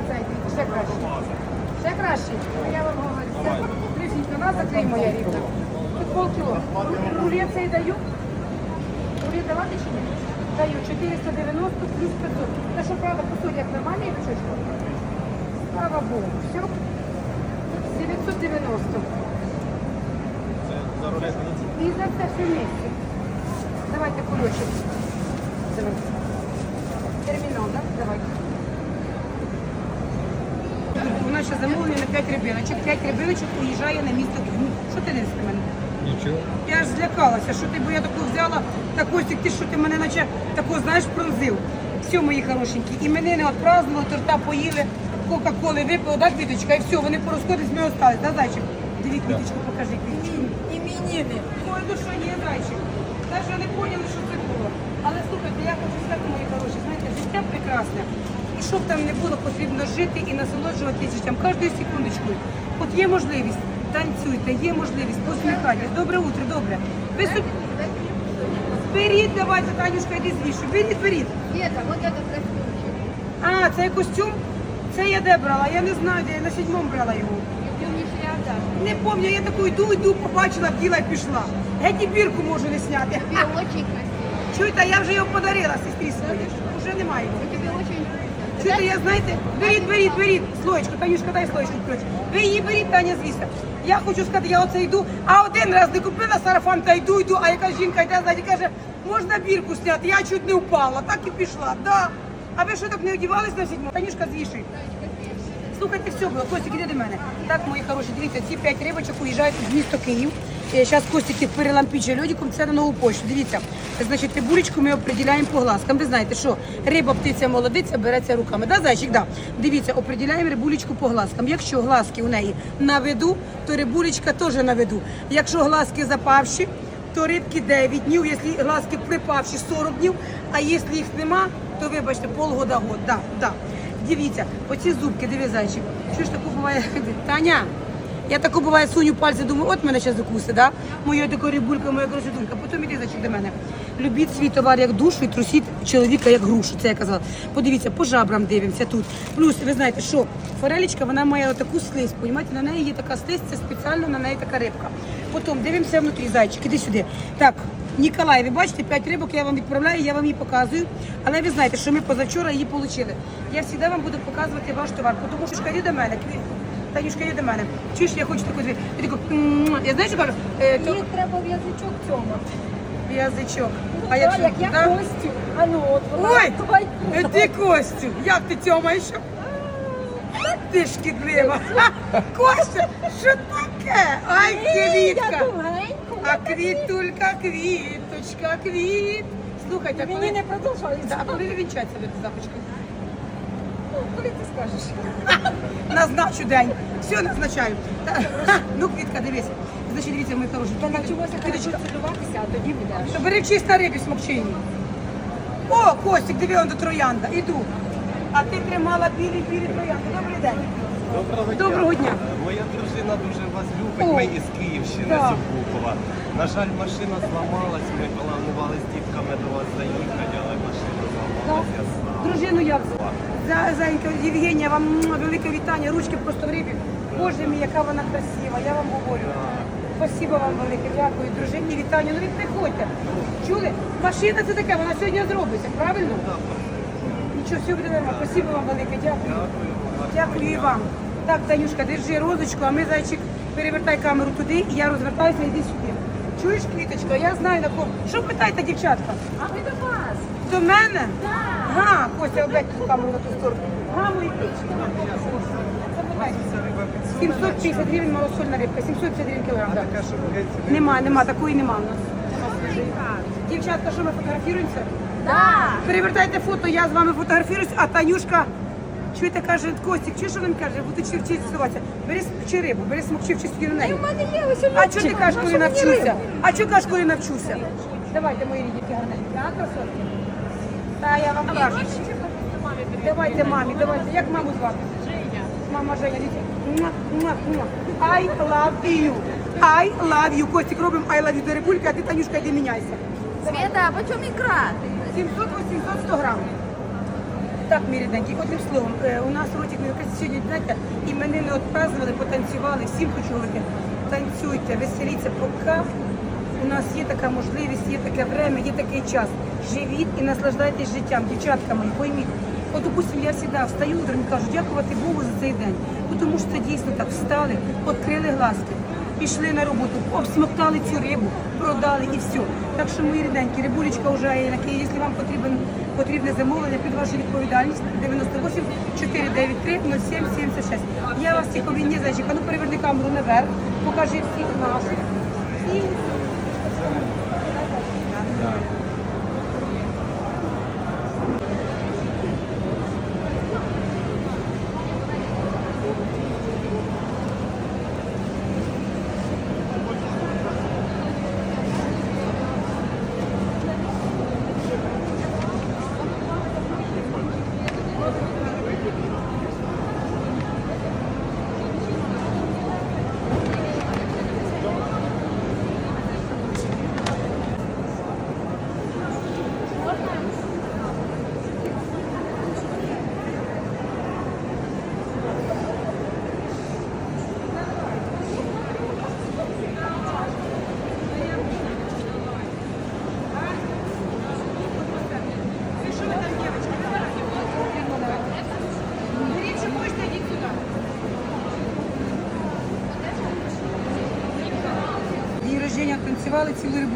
дивіться, ще краще. Ще краще. Я вам говорю, це трішечка, на закрий моя рівна. Тут полкіло. Рулет цей даю. Рулет давати чи ні? Даю 490 плюс 500. Та що, правда, по суті, як нормальний бичочок? Слава Богу. Все. 990. За рулет І за це все вместе. Давайте. Давайте. Термінал, так? Давайте. Ще замовлення на 5 рибиночок. 5 рибиночок уїжджає на місто Київ. Що ти дивишся на мене? Нічого. Я ж злякалася, що ти, бо я таку взяла, так ось ти що ти мене наче таку, знаєш, пронзив. Все, мої хорошенькі. І мене не отпразднували, торта поїли, кока-коли випили, да, квіточка, і все, вони порозходились, ми остались, да, зайчик? Диві, квіточку, покажи квіточку. Іменини. Ой, ну що, ні, зайчик. Навіть не поняли, що це було. Але слухайте, я хочу сказати, мої хороші, знаєте, життя прекрасне. І щоб там не було, потрібно жити і насолоджуватися життям кожною секундочкою. От є можливість, танцюйте, є можливість, посміхайтесь. Добре утро, добре. Ви собі... Беріть, давайте, Танюшка, йди звішу. Беріть, беріть. Света, вот этот костюмчик. А, це костюм? Це я де брала? Я не знаю, де я на сьомому брала його. Не. Пам'ятаю, я таку йду, йду, побачила, вділа і пішла. Геть і бірку можу не красиво. Чуєте, я вже його подарила сестрі своїй. Уже немає його. Чуєте, я знаєте, беріть, беріть, беріть. Слоєчку, Танюшка, дай слоєчку ключ. Ви її беріть, Таня, звісно. Я хочу сказати, я оце йду, а один раз не купила сарафан, та йду, йду, а яка жінка йде ззаді, каже, можна бірку сняти, я чуть не впала, так і пішла. Да. А ви що так не одівались на сідьму? Танюшка, звішуй. Слухайте, все було. Костик, іди до мене. Так, мої хороші, дивіться, ці п'ять рибочок уїжджають в місто Київ. Зараз Костик їх перелампічує льодиком, це на нову почту. Дивіться, значить, рибулечку ми определяємо по глазкам. Ви знаєте, що риба, птиця, молодиця береться руками. Да, зайчик? Да. Дивіться, определяємо рибулечку по глазкам. Якщо глазки у неї на виду, то рибулечка теж на виду. Якщо глазки запавші, то рибки 9 днів, якщо глазки припавші 40 днів, а якщо їх нема, то вибачте, полгода год. Да, да. Дивіться, оці зубки, диви зайчик. Що ж таку буває? Таня, я таку буває суню пальці, думаю, от мене зараз закуси, да? Моя така рибулька, моя красотулька. Потім іди зайчик до мене. Любіть свій товар як душу і трусіть чоловіка як грушу. Це я казала. Подивіться, по жабрам дивимося тут. Плюс, ви знаєте, що форелічка, вона має отаку слизь, понімаєте? На неї є така слизь, це спеціально на неї така рибка. Потім дивимося внутрі, зайчик, іди сюди. Так, Ніколай, ви бачите, 5 рибок я вам відправляю, я вам її показую. Але ви знаєте, що ми позавчора її отримали. Я завжди вам буду показувати ваш товар, тому що йди до мене. Танюшка, йди до мене. Чуєш, я хочу таку дві. Я таку, я знаєш, що кажу, Е, то- Мені треба в язичок цьому. язичок. А А якщо як я да? Костю. А ну от вона. Ой, Давай. е, ти Костю, як ти тьомаєш? Ти шкідлива. Костя, що таке? Ай, Я довгенько. А квітулька, квіточка, квіт. Слухайте, а Мені коли, не продовжується. Да, а коли ви вінчаться ви започки? Ну, Коли ти скажеш? Назначу день. Все назначаю. Та, Ну, квітка, дивись. Значить, дивіться, ми хороші. Та навчимося хорошо цілуватися, а тоді будеш. То бери чисть на рибі смокчині. О, Костік, диви он до троянда. Іду. А ти тримала білі-білі троянди. Добрий день. Доброго дня. Доброго дня. Моя дружина дуже вас любить. О. Ми із Київщини, Да. з Обухова. На жаль, машина зламалась. Ми планували з дітками до вас заїхати, але машина зламалась. Я сам. Дружину як звати? За- Зайка, Євгенія, вам велике вітання, ручки просто в рибі. Боже мій, яка вона красива, я вам говорю. Спасибо вам велике, дякую. Дружині вітання. Ну ви приходьте. Чули? Машина це таке, вона сьогодні зробиться, правильно? Нічого, все буде нормально. Спасибо вам велике, дякую. Дякую вам. Так, Танюшка, держи розочку, а ми, зайчик, перевертай камеру туди, і я розвертаюся, йди сюди. Чуєш, квіточка, я знаю на кого. Що питаєте, дівчатка? А ми до вас. До мене? Га, Костя, облегь ту камеру на ту сторону. Га, мої пічки. Ця риба підсохла. 750 гривень малосольна рибка, 750 гривень кілограм. да. Нема, нема, такої нема у нас. Дівчатка, що ми фотографуємося? Да. Перевертайте фото, я з вами фотографуюсь, а Танюшка, чуєте, каже, Костік, чи що він каже, буду чи вчитися? Бери смокчи рибу, бери смокчи вчись на І неї. в мене є ось А чого ти кажеш, коли навчуся? А чого кажеш, коли навчуся? Давайте, мої рідні гарненькі, а красотки? Та я вам кажу. Давайте мамі, давайте. Як маму звати? Женя. Мама Женя, муа. I love you. I love you. Костік, робимо I love you до рибульки, а ти, Танюшка, йди міняйся. Света, а почем икра? 700-800 100 грам. Так, мій одним словом, е, у нас ротик якась сьогодні, знаєте, і мене не відпразднували, потанцювали. Всім хочу говорити, танцюйте, веселіться, поки у нас є така можливість, є таке время, є такий час. Живіть і наслаждайтесь життям, дівчатка мої, пойміть. От, допустим, я завжди встаю утром і кажу, дякувати Богу за цей день. Ну, Тому що це дійсно так встали, відкрили глазки, пішли на роботу, обсмоктали цю рибу, продали і все. Так що, мої рідненькі, рибулечка вже. Якщо вам потрібен, потрібне замовлення під вашу відповідальність 98 493 07 76. Я вас всіх обійні зайчик. Ну переверни камеру наверх, покажи всіх наших. І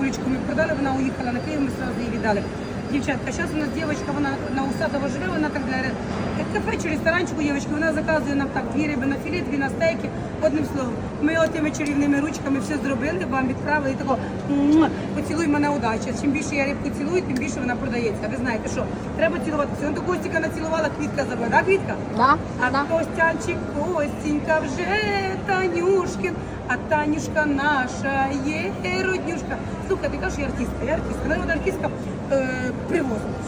Танцювали, ми продали, вона уїхала на Київ, ми сразу її віддали. Дівчатка, зараз у нас дівчинка, вона на Усадово живе, вона так для кафе чи ресторанчику дівчинка, вона заказує нам так дві риби на філе, дві на стейки. Одним словом, ми отими чарівними ручками все зробили, вам відправили і тако поцілуй мене удача. Чим більше я рибку цілую, тим більше вона продається. Ви знаєте що? Треба цілуватися. До Костіка націлувала, квітка забила, так, квітка? Да, А Костянчик Костенька вже Танюшкин, а Танюшка наша є роднюшка. Слухай, ти кажеш, я артистка, я артистка. Народ артистка е.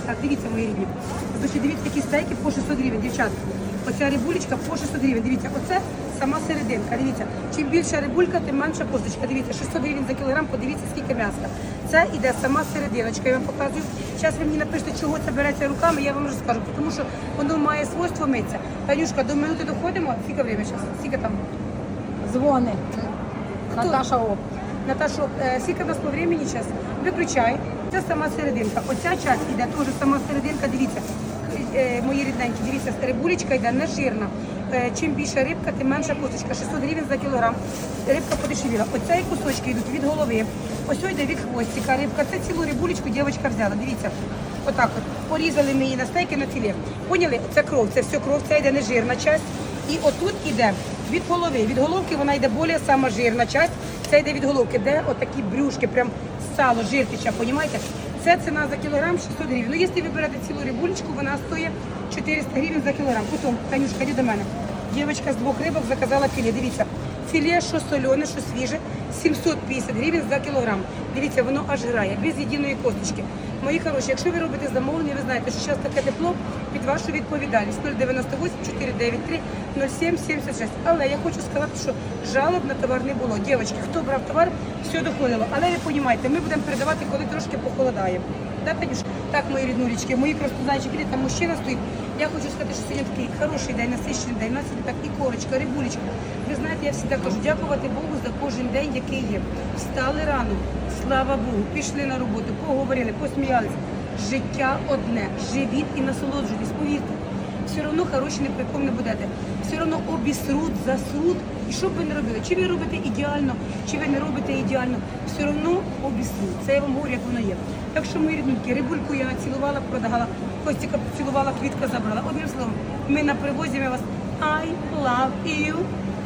Так, дивіться, мої рідні. Значить, дивіться, такі стейки по 600 гривень, дівчатка. Оця рибулечка по 600 гривень. Дивіться, оце сама серединка. Дивіться, чим більша рибулька, тим менша косточка. Дивіться, 600 гривень за кілограм, подивіться, скільки м'яска. Це іде сама серединочка, я вам показую. Зараз ви мені напишете, чого це береться руками, я вам розкажу, тому що воно має свойство митися. Танюшка, до минути доходимо. Скільки время зараз? Скільки там? Звони. Хто? Наташа Оп. Наташо, е, скільки в нас по времени зараз? Виключай. Це сама серединка. Оця часть іде теж сама серединка. Дивіться, е, мої рідненькі, дивіться, рибулечка йде не жирна. Е, Чим більша рибка, тим менша косточка. 600 гривень за кілограм. Рибка подешевіла. Оця і кусочки йдуть від голови. Ось йде від хвостика. Рибка. Це цілу рибулечку дівчинка взяла. Дивіться. Отак от. Порізали ми її на стейки на філе. Поняли? Це кров, це все кров, це йде не жирна часть. І отут іде від голови. Від головки вона йде більш сама жирна часть. Це йде від головки, де отакі брюшки, прям сало, жиртича, понімаєте? Це ціна за кілограм 600 гривень. Ну, якщо ви берете цілу рибулечку, вона стоїть 400 гривень за кілограм. Потім, Танюшка, йди до мене. Дівчинка з двох рибок заказала філе. Дивіться, філе, що солене, що свіже, 750 гривень за кілограм. Дивіться, воно аж грає, без єдиної косточки. Мої хороші, якщо ви робите замовлення, ви знаєте, що зараз таке тепло під вашу відповідальність 098 493 0776. Але я хочу сказати, що жалоб на товар не було. Дівчатки, хто брав товар, все доходило. Але ви розумієте, ми будемо передавати, коли трошки похолодає. Да, Танюш? Так, мої ріднулечки, мої просто зайчики, там мужчина стоїть. Я хочу сказати, що сьогодні такий хороший день, насичений день. У нас так і корочка, рибулечка. Ви знаєте, я завжди кажу, дякувати Богу за кожен день, який є. Встали рано, слава Богу, пішли на роботу, поговорили, посміялися. Життя одне, живіть і насолоджуйтесь, повірте. Все одно хороші ні при не будете. Все одно обісрут, засрут. І що б ви не робили? Чи ви робите ідеально, чи ви не робите ідеально, все одно обісрут. Це я вам говорю, як воно є. Так що, мої рідненькі, рибульку я націлувала, продала, Костіка поцілувала, квітка забрала. Одним словом, ми на привозі, ми вас I love you.